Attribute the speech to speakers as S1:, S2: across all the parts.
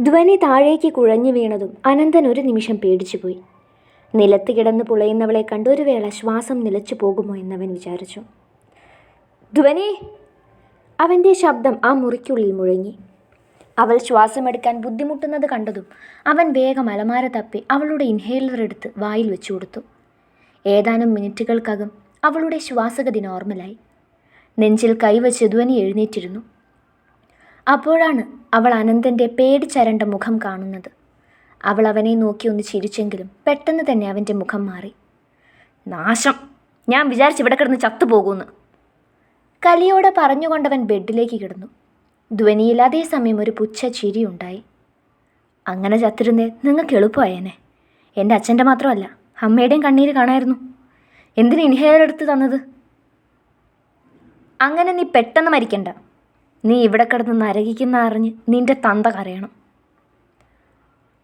S1: ധ്വനി താഴേക്ക് കുഴഞ്ഞു വീണതും അനന്തൻ ഒരു നിമിഷം പേടിച്ചുപോയി. നിലത്ത് കിടന്ന് പുളയുന്നവളെ കണ്ട് ഒരു വേള ശ്വാസം നിലച്ചു പോകുമോ എന്നവൻ വിചാരിച്ചു. ധ്വനി! അവന്റെ ശബ്ദം ആ മുറിക്കുള്ളിൽ മുഴങ്ങി. അവൾ ശ്വാസമെടുക്കാൻ ബുദ്ധിമുട്ടുന്നത് കണ്ടതും അവൻ വേഗം അലമാര തപ്പി അവളുടെ ഇൻഹേലർ എടുത്ത് വായിൽ വെച്ചു കൊടുത്തു. ഏതാനും മിനിറ്റുകൾക്കകം അവളുടെ ശ്വാസഗതി നോർമലായി. നെഞ്ചിൽ കൈവച്ച് ധ്വനി എഴുന്നേറ്റിരുന്നു. അപ്പോഴാണ് അവൾ അനന്തന്റെ പേടിച്ചരണ്ട മുഖം കാണുന്നത്. അവൾ അവനെ നോക്കി ഒന്ന് ചിരിച്ചെങ്കിലും പെട്ടെന്ന് തന്നെ അവന്റെ മുഖം മാറി. നാശം. ഞാൻ വിചാരിച്ച് ഇവിടെ കിടന്ന് ചത്തുപോകുമെന്ന് കലിയോടെ പറഞ്ഞുകൊണ്ടവൻ ബെഡിലേക്ക് കിടന്നു. ധ്വനിയിൽ അതേസമയം ഒരു പുച്ഛ ചിരിയുണ്ടായി അങ്ങനെ ചത്തിരുന്നേ നിങ്ങൾക്ക് എളുപ്പമായേനെ. എന്റെ അച്ഛന്റെ മാത്രമല്ല അമ്മയുടെയും കണ്ണീര് കാണായിരുന്നു. എന്തിന് ഇൻഹേലർ എടുത്ത് തന്നത്? അങ്ങനെ നീ പെട്ടെന്ന് മരിക്കണ്ട. നീ ഇവിടെ കിടന്ന് നരകിക്കുന്ന അറിഞ്ഞ് നിന്റെ തന്ത കരയണം.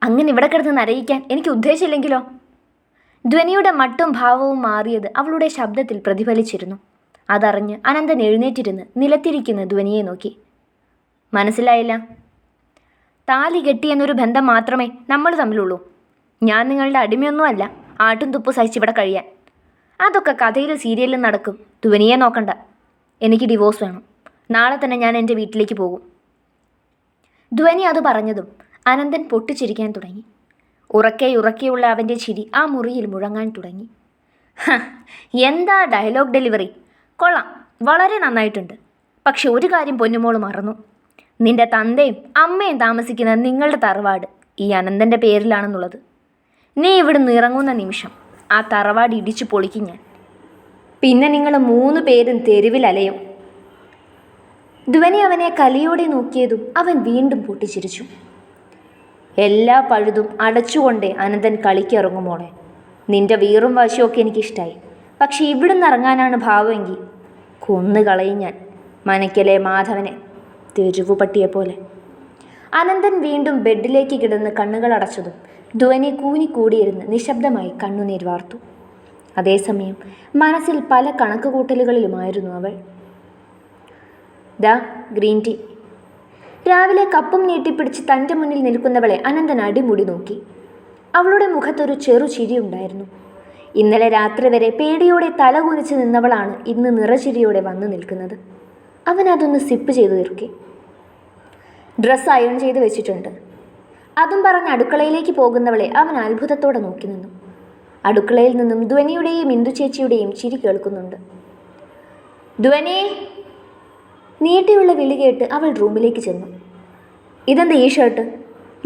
S1: അങ്ങനെ ഇവിടെ കിടന്ന് നരകിക്കാൻ എനിക്ക് ഉദ്ദേശമില്ലെങ്കിലോ? ധ്വനിയുടെ മട്ടും ഭാവവും മാറിയത് അവളുടെ ശബ്ദത്തിൽ പ്രതിഫലിച്ചിരുന്നു. അതറിഞ്ഞ് അനന്തൻ എഴുന്നേറ്റിരുന്ന് നിലത്തിരിക്കുന്ന ധ്വനിയെ നോക്കി. മനസ്സിലായില്ല. താലി കെട്ടി എന്നൊരു ബന്ധം മാത്രമേ നമ്മൾ തമ്മിലുള്ളൂ. ഞാൻ നിങ്ങളുടെ അടിമയൊന്നുമല്ല ആട്ടും തുപ്പും സഹിച്ചിവിടെ കഴിയാൻ. അതൊക്കെ കഥയിലും സീരിയലിലും നടക്കും. ധ്വനിയെ നോക്കണ്ട. എനിക്ക് ഡിവോഴ്സ് വേണം. നാളെ തന്നെ ഞാൻ എന്റെ വീട്ടിലേക്ക് പോകും. ധ്വനി അത് പറഞ്ഞതും അനന്തൻ പൊട്ടിച്ചിരിക്കാൻ തുടങ്ങി. ഉറക്കെ ഉറക്കെയുള്ള അവന്റെ ചിരി ആ മുറിയിൽ മുഴങ്ങാൻ തുടങ്ങി. എന്താ ഡയലോഗ് ഡെലിവറി കൊള്ളാം വളരെ നന്നായിട്ടുണ്ട്. പക്ഷെ ഒരു കാര്യം പൊന്നുമോൾ മറന്നു. നിന്റെ തന്തയും അമ്മയും താമസിക്കുന്ന നിങ്ങളുടെ തറവാട് ഈ അനന്തന്റെ പേരിലാണെന്നുള്ളത്. നീ ഇവിടുന്ന് ഇറങ്ങുന്ന നിമിഷം ആ തറവാട് ഇടിച്ചു പൊളിക്കും ഞാൻ. പിന്നെ നിങ്ങൾ മൂന്ന് പേരും തെരുവിൽ അലയും ധ്വനി അവനെ കലിയോടെ നോക്കിയതും അവൻ വീണ്ടും പൊട്ടിച്ചിരിച്ചു. എല്ലാ പഴുതും അടച്ചുകൊണ്ട് അനന്തൻ കളിക്കിറങ്ങുമോളെ നിന്റെ വീറും വാശിയൊക്കെ എനിക്കിഷ്ടായി. പക്ഷേ ഇവിടുന്ന് ഇറങ്ങാനാണ് ഭാവമെങ്കിൽ കൊന്നുകളയും ഞാൻ മനക്കലെ മാധവനെ തെരുവു പട്ടിയെ പോലെ അനന്തൻ വീണ്ടും ബെഡിലേക്ക് കിടന്ന് കണ്ണുകൾ അടച്ചതും ധ്വനി കൂനിക്കൂടിയിരുന്ന് നിശബ്ദമായി കണ്ണുനീർ വാർത്തു. അതേസമയം മനസ്സിൽ പല കണക്കുകൂട്ടലുകളിലുമായിരുന്നു അവൾ. ദാ ഗ്രീൻ ടീ. രാവിലെ കപ്പും നീട്ടിപ്പിടിച്ച് തന്റെ മുന്നിൽ നിൽക്കുന്നവളെ അനന്തൻ അടിമുടി നോക്കി. അവളുടെ മുഖത്തൊരു ചെറു ചിരിയുണ്ടായിരുന്നു ഇന്നലെ രാത്രി വരെ പേടിയോടെ തല കുനിച്ച് നിന്നവളാണ് ഇന്ന് നിറചിരിയോടെ വന്നു നിൽക്കുന്നത്. അവൻ അതൊന്ന് സിപ്പ് ചെയ്തു തീർക്കി ഡ്രസ്സ് അയൺ ചെയ്ത് വെച്ചിട്ടുണ്ട്. അതും പറഞ്ഞ് അടുക്കളയിലേക്ക് പോകുന്നവളെ അവൻ അത്ഭുതത്തോടെ നോക്കി നിന്നു. അടുക്കളയിൽ നിന്നും ധ്വനിയുടെയും ഇന്ദു ചേച്ചിയുടെയും ചിരി കേൾക്കുന്നുണ്ട്. ധ്വനി നീട്ടിയുള്ള വിളി കേട്ട് അവൾ റൂമിലേക്ക് ചെന്നു. ഇതെന്താ ഈ shirt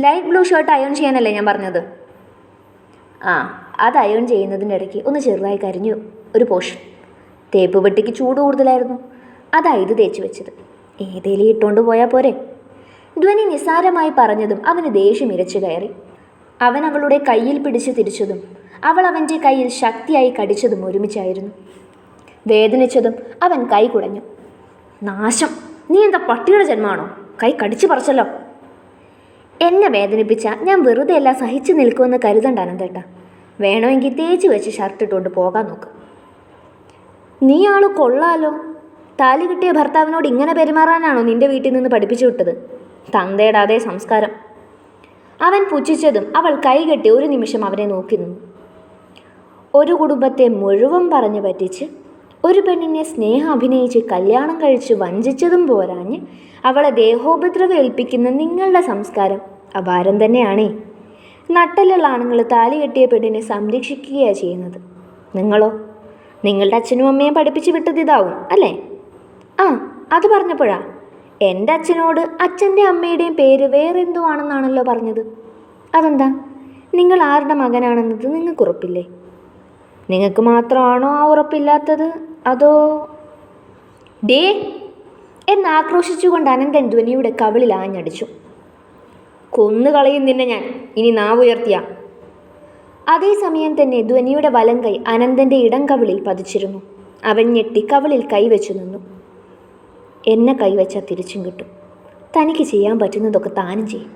S1: light blue shirt iron ചെയ്യാനല്ലേ ഞാൻ പറഞ്ഞത്? ആ അത് അയൺ ചെയ്യുന്നതിന്റെ ഇടയ്ക്ക് ഒന്ന് ചെറുതായി കരിഞ്ഞു ഒരു പോഷൻ തേപ്പ് പെട്ടിക്ക് ചൂട് കൂടുതലായിരുന്നു. അതാ ഇത് തേച്ച് വെച്ചത്. ഏതേലും ഇട്ടുകൊണ്ട് പോയാൽ പോരെ. ധ്വനി നിസ്സാരമായി പറഞ്ഞതും അവന് ദേഷ്യം ഇരച്ചു കയറി. അവൻ അവളുടെ കയ്യിൽ പിടിച്ച് തിരിച്ചതും അവൾ അവന്റെ കയ്യിൽ ശക്തിയായി കടിച്ചതും ഒരുമിച്ചായിരുന്നു. വേദനിച്ചതും അവൻ കൈ കുടഞ്ഞു. നാശം. നീ എന്താ പട്ടിയുടെ ജന്മമാണോ കൈ കടിച്ചു പറിച്ചല്ലോ. എന്നെ വേദനിപ്പിച്ച ഞാൻ വെറുതെ എല്ലാം സഹിച്ചു നിൽക്കുമെന്ന് കരുതണ്ട അനന്തേട്ട. വേണമെങ്കിൽ തേച്ച് വെച്ച് ഷർട്ട് ഇട്ടുകൊണ്ട് പോകാൻ നോക്ക്. നീ ആൾ കൊള്ളാലോ. താലി കിട്ടിയ ഭർത്താവിനോട് ഇങ്ങനെ പെരുമാറാനാണോ നിന്റെ വീട്ടിൽ നിന്ന് പഠിപ്പിച്ചു വിട്ടത്? തന്തയുടെ അതേ സംസ്കാരം. അവൻ പുച്ഛിച്ചതും അവൾ കൈകെട്ടി ഒരു നിമിഷം അവനെ നോക്കി നിന്നു. ഒരു കുടുംബത്തെ മുഴുവൻ പറഞ്ഞു പറ്റിച്ച് ഒരു പെണ്ണിനെ സ്നേഹം അഭിനയിച്ച് കല്യാണം കഴിച്ച് വഞ്ചിച്ചതും പോരാഞ്ഞ് അവളെ ദേഹോപദ്രവം ഏൽപ്പിക്കുന്ന നിങ്ങളുടെ സംസ്കാരം അപാരം തന്നെയാണേ. നട്ടലുള്ള ആണുങ്ങൾ താലി കെട്ടിയ പെണ്ണിനെ സംരക്ഷിക്കുകയാണ് ചെയ്യുന്നത്. നിങ്ങളോ? നിങ്ങളുടെ അച്ഛനും അമ്മയും പഠിപ്പിച്ച് വിട്ടത് ഇതാവും അല്ലേ? ആ അത് പറഞ്ഞപ്പോഴാ. എന്റെ അച്ഛനോട് അച്ഛന്റെ അമ്മയുടെയും പേര് വേറെന്തോ ആണെന്നാണല്ലോ പറഞ്ഞത്. അതെന്താ? നിങ്ങൾ ആരുടെ മകനാണെന്നത് നിങ്ങൾക്ക് ഉറപ്പില്ലേ? നിങ്ങൾക്ക് മാത്രമാണോ ആ ഉറപ്പില്ലാത്തത്? അതോ ഡേ എന്നാക്രോശിച്ചുകൊണ്ട് അനന്തൻ ധ്വനിയുടെ കവിളിൽ ആഞ്ഞടിച്ചു. കൊന്നുകളയും നിന്നെ ഞാൻ. ഇനി നാവുയർത്തിയ. അതേസമയം തന്നെ ധ്വനിയുടെ വലം കൈ അനന്തന്റെ ഇടം കവിളിൽ പതിച്ചിരുന്നു. അവൻ ഞെട്ടി കവിളിൽ കൈവച്ചു നിന്നു. എന്നെ കൈവച്ചാൽ തിരിച്ചും കിട്ടും. തനിക്ക് ചെയ്യാൻ പറ്റുന്നതൊക്കെ താനും ചെയ്യും.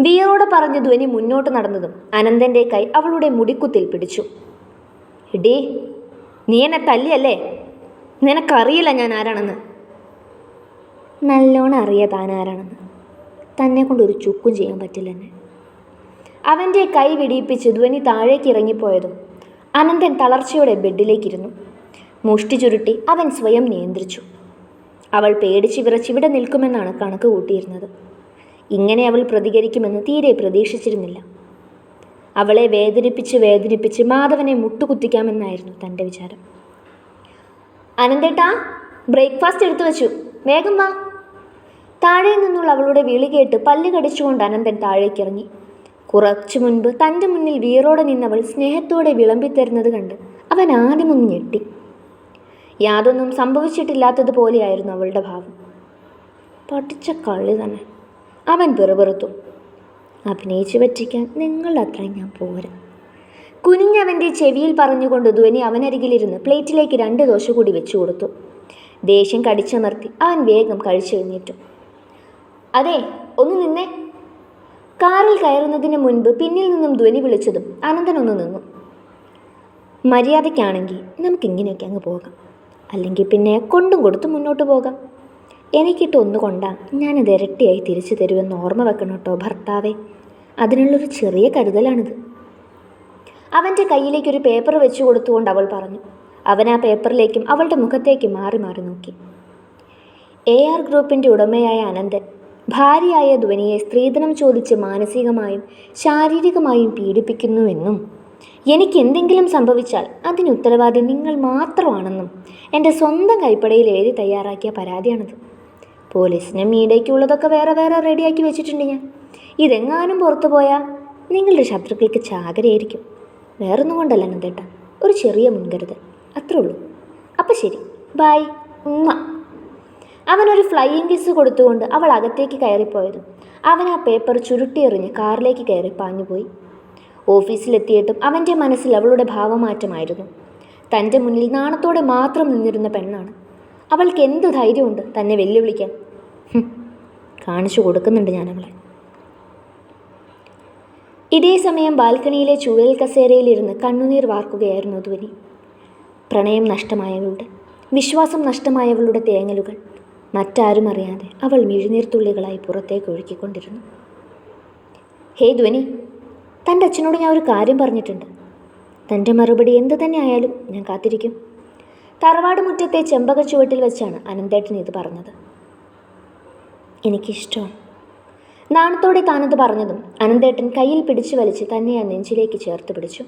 S1: വിയറോട് പറഞ്ഞ് ധ്വനി മുന്നോട്ട് നടന്നതും അനന്തന്റെ കൈ അവളുടെ മുടിക്കുത്തിൽ പിടിച്ചു. എടീ നീ എന്നെ തല്ലിയല്ലേ? നിനക്കറിയില്ല ഞാൻ ആരാണെന്ന്. നല്ലോണം അറിയാ താൻ ആരാണെന്ന്. തന്നെ കൊണ്ട് ഒരു ചുക്കും ചെയ്യാൻ പറ്റില്ലെന്നെ അവന്റെ കൈ വിടിയിപ്പിച്ച് ധ്വനി താഴേക്ക് ഇറങ്ങിപ്പോയതും അനന്തൻ തളർച്ചയോടെ ബെഡിലേക്കിരുന്നു. മുഷ്ടി ചുരുട്ടി അവൻ സ്വയം നിയന്ത്രിച്ചു. അവൾ പേടിച്ച് വിറച്ചിവിടെ നിൽക്കുമെന്നാണ് കണക്ക് കൂട്ടിയിരുന്നത്. ഇങ്ങനെ അവൾ പ്രതികരിക്കുമെന്ന് തീരെ പ്രതീക്ഷിച്ചിരുന്നില്ല. അവളെ വേദനിപ്പിച്ച് വേദനിപ്പിച്ച് മാധവനെ മുട്ടുകുത്തിക്കാമെന്നായിരുന്നു തന്റെ വിചാരം. അനന്തേട്ടാ ബ്രേക്ക്ഫാസ്റ്റ് എടുത്തു വച്ചു. വേഗം വാ. താഴെ നിന്നുള്ള അവളുടെ വിളി കേട്ട് പല്ല് കടിച്ചുകൊണ്ട് അനന്തൻ താഴേക്കിറങ്ങി. കുറച്ചു മുൻപ് തന്റെ മുന്നിൽ വീറോടെ നിന്നവൾ സ്നേഹത്തോടെ വിളമ്പിത്തരുന്നത് കണ്ട് അവൻ ആദ്യമൊന്ന് ഞെട്ടി. യാതൊന്നും സംഭവിച്ചിട്ടില്ലാത്തതുപോലെയായിരുന്നു അവളുടെ ഭാവം. പഠിച്ച കള്ളി തന്നെ. അവൻ പിറുപിറുത്തു അഭിനയിച്ചു പറ്റിക്കാൻ നിങ്ങളത്ര ഞാൻ പോരാ. കുനിഞ്ഞവന്റെ ചെവിയിൽ പറഞ്ഞുകൊണ്ട് ധ്വനി അവനരികിലിരുന്ന് പ്ലേറ്റിലേക്ക് രണ്ട് ദോശ കൂടി വെച്ചു കൊടുത്തു. ദേഷ്യം കടിച്ചമർത്തി അവൻ വേഗം കഴിച്ചു കഴിഞ്ഞിട്ടു അതെ ഒന്ന് നിന്നേ. കാറിൽ കയറുന്നതിന് മുൻപ് പിന്നിൽ നിന്നും ധ്വനി വിളിച്ചതും അനന്തൻ ഒന്ന് നിന്നു. മര്യാദയ്ക്കാണെങ്കിൽ നമുക്കിങ്ങനെയൊക്കെ അങ്ങ് പോകാം. അല്ലെങ്കിൽ പിന്നെ കൊണ്ടും കൊടുത്ത് മുന്നോട്ട് പോകാം. എനിക്കിട്ട് ഒന്ന് കൊണ്ടാ. ഞാനത് ഇരട്ടിയായി തിരിച്ചു തരുമെന്ന് ഓർമ്മ വെക്കണം കേട്ടോ ഭർത്താവേ. അതിനുള്ളൊരു ചെറിയ കരുതലാണിത്. അവന്റെ കയ്യിലേക്കൊരു പേപ്പർ വെച്ചു കൊടുത്തുകൊണ്ട് അവൾ പറഞ്ഞു. അവൻ ആ പേപ്പറിലേക്കും അവളുടെ മുഖത്തേക്കും മാറി മാറി നോക്കി. എ ആർ ഗ്രൂപ്പിന്റെ ഉടമയായ അനന്തൻ ഭാര്യയായ ധ്വനിയെ സ്ത്രീധനം ചോദിച്ച് മാനസികമായും ശാരീരികമായും പീഡിപ്പിക്കുന്നുവെന്നും എനിക്ക് എന്തെങ്കിലും സംഭവിച്ചാൽ അതിന് ഉത്തരവാദി നിങ്ങൾ മാത്രമാണെന്നും എന്റെ സ്വന്തം കൈപ്പടയിൽ എഴുതി തയ്യാറാക്കിയ പരാതിയാണിത്. പോലീസിനും മീഡിയയ്ക്കുള്ളതൊക്കെ വേറെ വേറെ റെഡിയാക്കി വെച്ചിട്ടുണ്ട് ഞാൻ. ഇതെങ്ങാനും പുറത്തു പോയാൽ നിങ്ങളുടെ ശത്രുക്കൾക്ക് ചാകരയായിരിക്കും. വേറൊന്നും കൊണ്ടല്ല നന്ദേട്ട. ഒരു ചെറിയ മുൻകരുതൽ. അത്രേ ഉള്ളൂ. അപ്പം ശരി. ബായ് ഉമ്മ അവനൊരു ഫ്ലൈയിങ് കിസ് കൊടുത്തുകൊണ്ട് അവൾ അകത്തേക്ക് കയറിപ്പോയതും അവൻ ആ പേപ്പർ ചുരുട്ടിയെറിഞ്ഞ് കാറിലേക്ക് കയറി പാഞ്ഞുപോയി. ഓഫീസിലെത്തിയിട്ടും അവന്റെ മനസ്സിൽ അവളുടെ ഭാവമാറ്റമായിരുന്നു. തന്റെ മുന്നിൽ നാണത്തോടെ മാത്രം നിന്നിരുന്ന പെണ്ണാണ്. അവൾക്ക് എന്ത് ധൈര്യമുണ്ട് തന്നെ വെല്ലുവിളിക്കാൻ? കാണിച്ചു കൊടുക്കുന്നുണ്ട് ഞാൻ അവളെ ഇതേ സമയം ബാൽക്കണിയിലെ ചുവൽ കസേരയിലിരുന്ന് കണ്ണുനീർ വാർക്കുകയായിരുന്നു ധ്വനി. പ്രണയം നഷ്ടമായവളുടെ വിശ്വാസം നഷ്ടമായവളുടെ തേങ്ങലുകൾ മറ്റാരും അറിയാതെ അവൾ മിഴുനീർത്തുള്ളികളായി പുറത്തേക്ക് ഒഴുക്കിക്കൊണ്ടിരുന്നു. ഹേ ധ്വനി തന്റെ അച്ഛനോട് ഞാൻ ഒരു കാര്യം പറഞ്ഞിട്ടുണ്ട്. തന്റെ മറുപടി എന്ത് തന്നെ ആയാലും ഞാൻ കാത്തിരിക്കും. തറവാട് മുറ്റത്തെ ചെമ്പക ചുവട്ടിൽ വെച്ചാണ് അനന്തേട്ടൻ ഇത് പറഞ്ഞത്. എനിക്കിഷ്ടമാണ് നാണത്തോടെ താനത് പറഞ്ഞതും അനന്തേട്ടൻ കയ്യിൽ പിടിച്ചു വലിച്ച് തന്നെ ആ നെഞ്ചിലേക്ക് ചേർത്ത് പിടിച്ചു.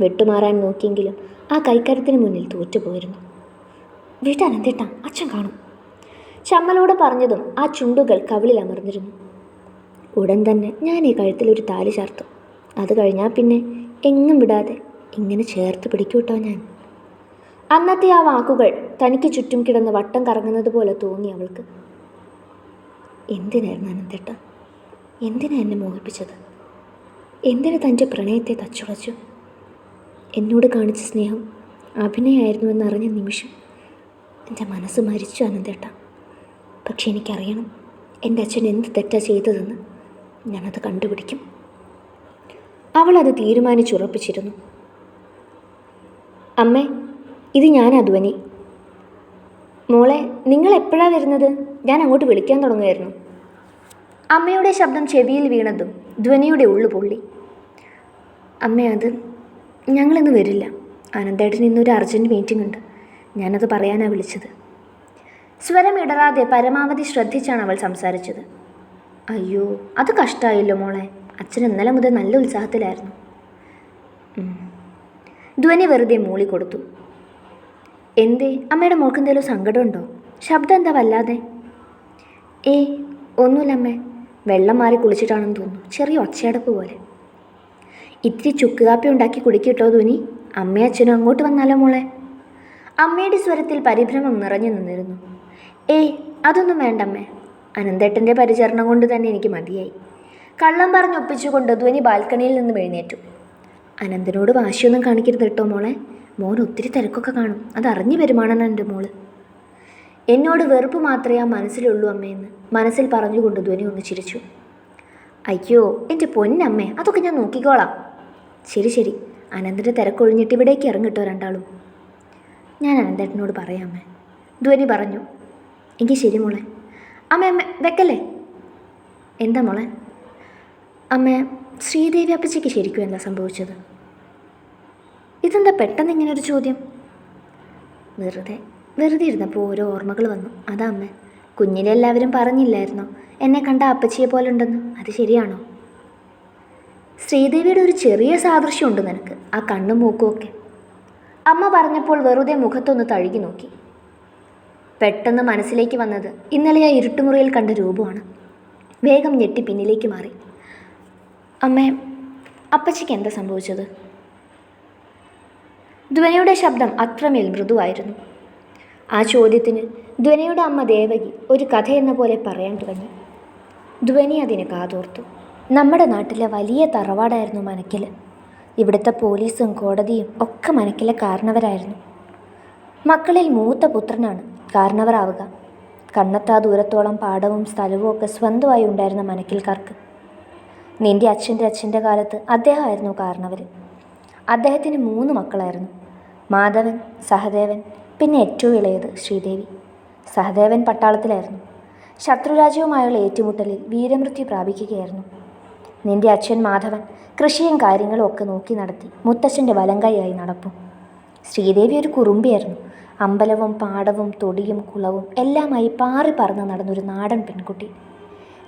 S1: വിട്ടുമാറാൻ നോക്കിയെങ്കിലും ആ കൈക്കരത്തിന് മുന്നിൽ തോറ്റുപോയിരുന്നു. വീട്ട് അനന്തേട്ട അച്ഛൻ കാണും. ചമ്മലോടെ പറഞ്ഞതും ആ ചുണ്ടുകൾ കവിളിൽ അമർന്നിരുന്നു. ഉടൻ തന്നെ ഞാൻ ഈ കഴുത്തിൽ ഒരു താലി ചേർത്തു. അത് കഴിഞ്ഞാൽ പിന്നെ എങ്ങും വിടാതെ ഇങ്ങനെ ചേർത്ത് പിടിക്കൂട്ടോ ഞാൻ. അന്നത്തെ ആ വാക്കുകൾ തനിക്ക് ചുറ്റും കിടന്ന് വട്ടം കറങ്ങുന്നത് പോലെ തോന്നി അവൾക്ക്. എന്തിനായിരുന്നു അനന്തേട്ട? എന്തിനാ എന്നെ മോഹിപ്പിച്ചത്? എന്തിനു തന്റെ പ്രണയത്തെ തച്ചുളച്ചു? എന്നോട് കാണിച്ച സ്നേഹം അഭിനയമായിരുന്നു എന്നറിഞ്ഞ നിമിഷം എന്റെ മനസ്സ് മരിച്ചു അനന്തേട്ട. പക്ഷെ എനിക്കറിയണം എന്റെ അച്ഛൻ എന്ത് തെറ്റാ ചെയ്തതെന്ന് ഞാനത് കണ്ടുപിടിക്കും. അവൾ അത് തീരുമാനിച്ചുറപ്പിച്ചിരുന്നു. അമ്മേ ഇത് ഞാനാ ധ്വനി. മോളെ നിങ്ങൾ എപ്പോഴാണ് വരുന്നത്? ഞാൻ അങ്ങോട്ട് വിളിക്കാൻ തുടങ്ങുമായിരുന്നു അമ്മയുടെ ശബ്ദം ചെവിയിൽ വീണതും ധ്വനിയുടെ ഉള്ളു പൊള്ളി. അമ്മ അത് ഞങ്ങളിന്ന് വരില്ല. അനന്തേട്ടന് ഇന്നൊരു അർജന്റ് മീറ്റിംഗ് ഉണ്ട്. ഞാനത് പറയാനാണ് വിളിച്ചത്. സ്വരം ഇടറാതെ പരമാവധി ശ്രദ്ധിച്ചാണ് അവൾ സംസാരിച്ചത്. അയ്യോ അത് കഷ്ടമായില്ലോ മോളെ. അച്ഛൻ ഇന്നലെ മുതൽ നല്ല ഉത്സാഹത്തിലായിരുന്നു. ധ്വനി വെറുതെ മൂളി കൊടുത്തു എന്തേ? അമ്മയുടെ മോൾക്ക് എന്തെങ്കിലും സങ്കടമുണ്ടോ? ശബ്ദം എന്താ വല്ലാതെ? ഏ ഒന്നുമില്ല അമ്മേ. വെള്ളം മാറി കുളിച്ചിട്ടാണെന്ന് തോന്നുന്നു. ചെറിയ ഒച്ചയടപ്പ് പോലെ. ഇത്തിരി ചുക്ക് കാപ്പി ഉണ്ടാക്കി കുടിക്കിട്ടോ ധോനി? അമ്മയും അച്ഛനും അങ്ങോട്ട് വന്നാലോ മോളെ? അമ്മയുടെ സ്വരത്തിൽ പരിഭ്രമം നിറഞ്ഞു നിന്നിരുന്നു. ഏയ് അതൊന്നും വേണ്ട അമ്മേ. അനന്തേട്ടന്റെ പരിചരണം കൊണ്ട് തന്നെ എനിക്ക് മതിയായി. കള്ളം പറഞ്ഞൊപ്പിച്ചുകൊണ്ട് ധ്വനി ബാൽക്കണിയിൽ നിന്ന് എഴുന്നേറ്റു. അനന്തനോട് വാശിയൊന്നും കാണിക്കരുത് കേട്ടോ മോളെ. മോൻ ഒത്തിരി തിരക്കൊക്കെ കാണും. അതറിഞ്ഞു വരുമാണെന്ന് എന്റെ മോൾ. എന്നോട് വെറുപ്പ് മാത്രമേ ആ മനസ്സിലുള്ളൂ അമ്മയെന്ന് മനസ്സിൽ പറഞ്ഞുകൊണ്ട് ധ്വനി ഒന്ന് ചിരിച്ചു. അയ്യോ എന്റെ പൊന്നമ്മേ അതൊക്കെ ഞാൻ നോക്കിക്കോളാം. ശരി ശരി. അനന്തന്റെ തിരക്കൊഴിഞ്ഞിട്ട് ഇവിടേക്ക് ഇറങ്ങിട്ടോ രണ്ടാളും. ഞാൻ അനന്തേട്ടനോട് പറയാം അമ്മേ. ധ്വനി പറഞ്ഞു. എങ്കിൽ ശരി മോളെ. അമ്മ അമ്മ വെക്കല്ലേ? എന്താ മോളെ? അമ്മ ശ്രീദേവി അപ്പച്ചയ്ക്ക് ശരിക്കും എന്താ സംഭവിച്ചത്? ഇതെന്താ പെട്ടെന്ന് ഇങ്ങനെ ഒരു ചോദ്യം? വെറുതെ വെറുതെ ഇരുന്നപ്പോൾ ഓരോ ഓർമ്മകൾ വന്നു. അതാ അമ്മ കുഞ്ഞിലെ എല്ലാവരും പറഞ്ഞില്ലായിരുന്നോ? എന്നെ കണ്ട അപ്പച്ചിയെ പോലെ ഉണ്ടെന്ന്. അത് ശരിയാണോ? ശ്രീദേവിയുടെ ഒരു ചെറിയ സാദൃശ്യം സാദൃശ്യമുണ്ട് നിനക്ക് ആ കണ്ണും മൂക്കും ഒക്കെ. അമ്മ പറഞ്ഞപ്പോൾ വെറുതെ മുഖത്തൊന്ന് തഴുകി നോക്കി. പെട്ടെന്ന് മനസ്സിലേക്ക് വന്നത് ഇന്നലെ ആ ഇരുട്ടുമുറിയിൽ കണ്ട രൂപമാണ്. വേഗം ഞെട്ടി പിന്നിലേക്ക് മാറി. അമ്മേ അപ്പച്ചിക്ക് എന്താ സംഭവിച്ചത്? ധ്വനിയുടെ ശബ്ദം അത്രമേൽ മൃദുവായിരുന്നു. ആ ചോദ്യത്തിന് ധ്വനിയുടെ അമ്മ ദേവകി ഒരു കഥയെന്ന പോലെ പറയാൻ തുടങ്ങി. ധ്വനി അതിന് കാതോർത്തു. നമ്മുടെ നാട്ടിലെ വലിയ തറവാടായിരുന്നു മനക്കിൽ ഇവിടുത്തെ പോലീസും കോടതിയും ഒക്കെ മനക്കിലെ കാരണവരായിരുന്നു. മക്കളിൽ മൂത്ത പുത്രനാണ് കാരണവരാവുക. കണ്ണത്താ ദൂരത്തോളം പാടവും സ്ഥലവും ഒക്കെ സ്വന്തമായി ഉണ്ടായിരുന്ന മനക്കിൽക്കാർക്ക്. നിന്റെ അച്ഛന്റെ അച്ഛന്റെ കാലത്ത് അദ്ദേഹമായിരുന്നു കാരണവർ അദ്ദേഹത്തിന് മൂന്ന് മക്കളായിരുന്നു. മാധവൻ സഹദേവൻ പിന്നെ ഏറ്റവും ഇളയത് ശ്രീദേവി. സഹദേവൻ പട്ടാളത്തിലായിരുന്നു. ശത്രുരാജ്യവുമായുള്ള ഏറ്റുമുട്ടലിൽ വീരമൃത്യു പ്രാപിക്കുകയായിരുന്നു. നിന്റെ അച്ഛൻ മാധവൻ കൃഷിയും കാര്യങ്ങളും ഒക്കെ നോക്കി നടത്തി മുത്തച്ഛന്റെ വലങ്കൈയായി നടപ്പും. ശ്രീദേവി ഒരു കുറുമ്പിയായിരുന്നു. അമ്പലവും പാടവും തൊടിയും കുളവും എല്ലാമായി പാറി പറന്ന് നടന്നൊരു നാടൻ പെൺകുട്ടി.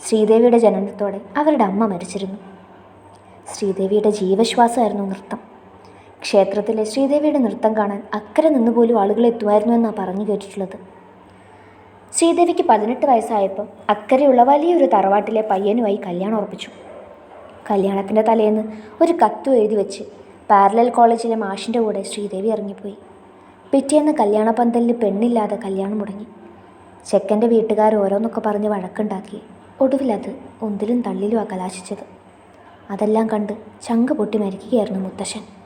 S1: ശ്രീദേവിയുടെ ജനനത്തോടെ അവരുടെ അമ്മ മരിച്ചിരുന്നു. ശ്രീദേവിയുടെ ജീവശ്വാസമായിരുന്നു നൃത്തം. ക്ഷേത്രത്തിലെ ശ്രീദേവിയുടെ നൃത്തം കാണാൻ അക്കരെ നിന്നുപോലും ആളുകൾ എത്തുമായിരുന്നു എന്നാണ് പറഞ്ഞു കേട്ടിട്ടുള്ളത്. ശ്രീദേവിക്ക് പതിനെട്ട് വയസ്സായപ്പോൾ അക്കരെയുള്ള വലിയൊരു തറവാട്ടിലെ പയ്യനുമായി കല്യാണം ഉറപ്പിച്ചു. കല്യാണത്തിന്റെ തലേന്ന് ഒരു കത്തു എഴുതി വെച്ച് പാരലൽ കോളേജിലെ മാഷിന്റെ കൂടെ ശ്രീദേവി ഇറങ്ങിപ്പോയി. പിറ്റേന്ന് കല്യാണ പന്തലിൽ പെണ്ണില്ലാതെ കല്യാണം മുടങ്ങി. ചെക്കന്റെ വീട്ടുകാർ ഓരോന്നൊക്കെ പറഞ്ഞ് വഴക്കുണ്ടാക്കി. ഒടുവിലത് ഒന്നിലും ആ കലാശിച്ചത്. അതെല്ലാം കണ്ട് ചങ്ക് പൊട്ടി മരിക്കുകയായിരുന്നു മുത്തശ്ശൻ.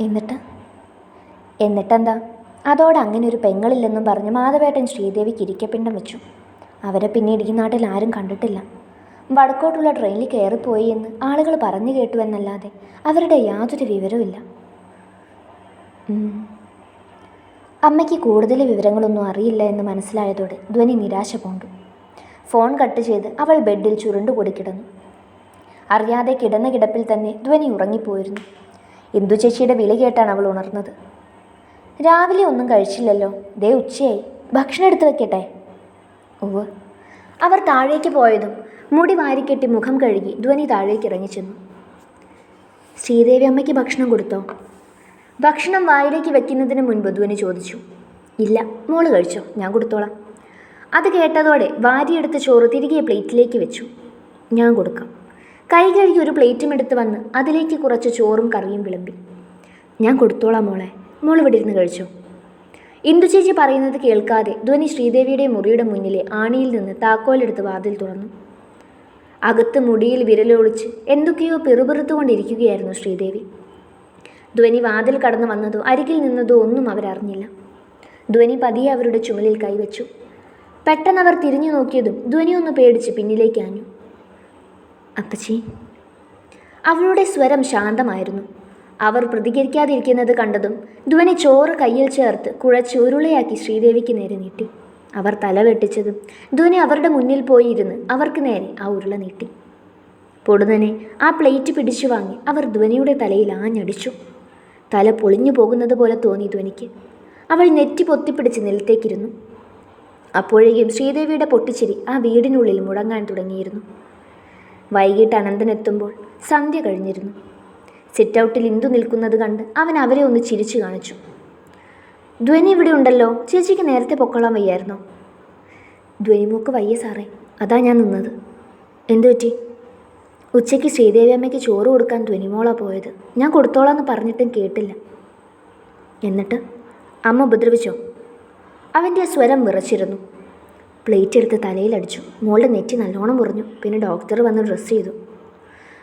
S1: എന്നിട്ട്? എന്നിട്ടെന്താ? അതോടെ അങ്ങനെ ഒരു പെങ്ങളില്ലെന്നും പറഞ്ഞ് മാധവേട്ടൻ ശ്രീദേവിക്ക് ഇരിക്കപ്പിണ്ടം വെച്ചു. അവരെ പിന്നീട് ഈ നാട്ടിൽ ആരും കണ്ടിട്ടില്ല. വടക്കോട്ടുള്ള ട്രെയിനിൽ കയറിപ്പോയി എന്ന് ആളുകൾ പറഞ്ഞു കേട്ടു എന്നല്ലാതെ അവരുടെ യാതൊരു വിവരവുമില്ല. അമ്മയ്ക്ക് കൂടുതൽ വിവരങ്ങളൊന്നും അറിയില്ല എന്ന് മനസ്സിലായതോടെ ധ്വനി നിരാശ പൂണ്ടു. ഫോൺ കട്ട് ചെയ്ത് അവൾ ബെഡിൽ ചുരുണ്ടുകൂടി കിടന്നു. അറിയാതെ കിടന്ന കിടപ്പിൽ തന്നെ ധ്വനി ഉറങ്ങിപ്പോയിരുന്നു. ഇന്ദു ചേച്ചിയുടെ വിളി കേട്ടാണ് അവൾ ഉണർന്നത്. രാവിലെ ഒന്നും കഴിച്ചില്ലല്ലോ. ദേ ഉച്ചയായി. ഭക്ഷണം എടുത്തു വെക്കട്ടെ? ഉവ് അവർ താഴേക്ക് പോയതും മുടി വാരിക്കെട്ടി മുഖം കഴുകി ധ്വനി താഴേക്ക് ഇറങ്ങിച്ചെന്നു ശ്രീദേവി അമ്മയ്ക്ക് ഭക്ഷണം കൊടുത്തോ? ഭക്ഷണം വായിലേക്ക് വെക്കുന്നതിന് മുൻപ് ധ്വനി ചോദിച്ചു. ഇല്ല മോൾ കഴിച്ചോ? ഞാൻ കൊടുത്തോളാം. അത് കേട്ടതോടെ വാരിയെടുത്ത് ചോറ് തിരികെ പ്ലേറ്റിലേക്ക് വെച്ചു. ഞാൻ കൊടുക്കാം. കൈ കഴുകി ഒരു പ്ലേറ്റും എടുത്ത് വന്ന് അതിലേക്ക് കുറച്ച് ചോറും കറിയും വിളമ്പി. ഞാൻ കൊടുത്തോളാം മോളെ. മോൾ ഇവിടെ ഇരുന്ന് കഴിച്ചോ. ഇന്ദു ചേച്ചി പറയുന്നത് കേൾക്കാതെ ധ്വനി ശ്രീദേവിയുടെ മുറിയുടെ മുന്നിലെ ആണിയിൽ നിന്ന് താക്കോലെടുത്ത് വാതിൽ തുറന്നു. അകത്ത് മുടിയിൽ വിരലൊളിച്ച് എന്തൊക്കെയോ പിറുപിറുത്തുകൊണ്ടിരിക്കുകയായിരുന്നു ശ്രീദേവി. ധ്വനി വാതിൽ കടന്നു വന്നതോ അരികിൽ നിന്നതോ ഒന്നും അവരറിഞ്ഞില്ല. ധ്വനി പതിയെ അവരുടെ ചുമലിൽ കൈവച്ചു. പെട്ടെന്ന് അവർ തിരിഞ്ഞു നോക്കിയതും ധ്വനി ഒന്ന് പേടിച്ച് പിന്നിലേക്ക് ആഞ്ഞു. അപ്പച്ചി അവളുടെ സ്വരം ശാന്തമായിരുന്നു. അവർ പ്രതികരിക്കാതിരിക്കുന്നത് കണ്ടതും ധ്വനി ചോറ് കയ്യിൽ ചേർത്ത് കുഴച്ച് ഉരുളയാക്കി ശ്രീദേവിക്ക് നേരെ നീട്ടി. അവർ തല വെട്ടിച്ചതും ധ്വനി അവരുടെ മുന്നിൽ പോയിരുന്ന് അവർക്ക് നേരെ ആ ഉരുള നീട്ടി. പൊടുന്നനെ ആ പ്ലേറ്റ് പിടിച്ചു വാങ്ങി അവർ ധ്വനിയുടെ തലയിൽ ആഞ്ഞടിച്ചു. തല പൊളിഞ്ഞു പോകുന്നത് പോലെ തോന്നി ധ്വനിക്ക് അവൾ നെറ്റി പൊത്തിപ്പിടിച്ച് നിലത്തേക്കിരുന്നു. അപ്പോഴേക്കും ശ്രീദേവിയുടെ പൊട്ടിച്ചിരി ആ വീടിനുള്ളിൽ മുടങ്ങാൻ തുടങ്ങിയിരുന്നു. വൈകിട്ട് അനന്തനെത്തുമ്പോൾ സന്ധ്യ കഴിഞ്ഞിരുന്നു. സിറ്റ് ഔട്ടിൽ ഇന്ദു നിൽക്കുന്നത് കണ്ട് അവൻ അവരെ ഒന്ന് ചിരിച്ചു കാണിച്ചു. ധ്വനി ഇവിടെ ഉണ്ടല്ലോ. ചേച്ചിക്ക് നേരത്തെ പൊക്കോളാൻ വയ്യായിരുന്നോ? ധ്വനിമോക്ക് വയ്യ സാറേ. അതാ ഞാൻ നിന്നത്. എന്തു പറ്റി? ഉച്ചയ്ക്ക് ശ്രീദേവി അമ്മയ്ക്ക് ചോറ് കൊടുക്കാൻ ധ്വനിമോളാ പോയത്. ഞാൻ കൊടുത്തോളാന്ന് പറഞ്ഞിട്ടും കേട്ടില്ല. എന്നിട്ട്? അമ്മ ഉപദ്രവിച്ചോ? അവന്റെ സ്വരം വിറച്ചിരുന്നു. പ്ലേറ്റ് എടുത്ത് തലയിലടിച്ചു മോളുടെ നെറ്റി നല്ലോണം മുറിഞ്ഞു. പിന്നെ ഡോക്ടർ വന്ന് ഡ്രസ്സ് ചെയ്തു.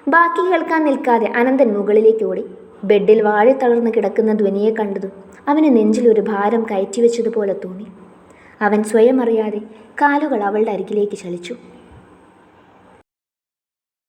S1: ബാക്കി കേൾക്കാൻ നിൽക്കാതെ അനന്തൻ മുകളിലേക്ക് ഓടി. ബെഡിൽ വാഴിത്തളർന്ന് കിടക്കുന്ന ധ്വനിയെ കണ്ടതും അവന് നെഞ്ചിൽ ഒരു ഭാരം കയറ്റി വെച്ചതുപോലെ തോന്നി. അവൻ സ്വയം അറിയാതെ കാലുകൾ അവളുടെ അരികിലേക്ക് ചലിച്ചു.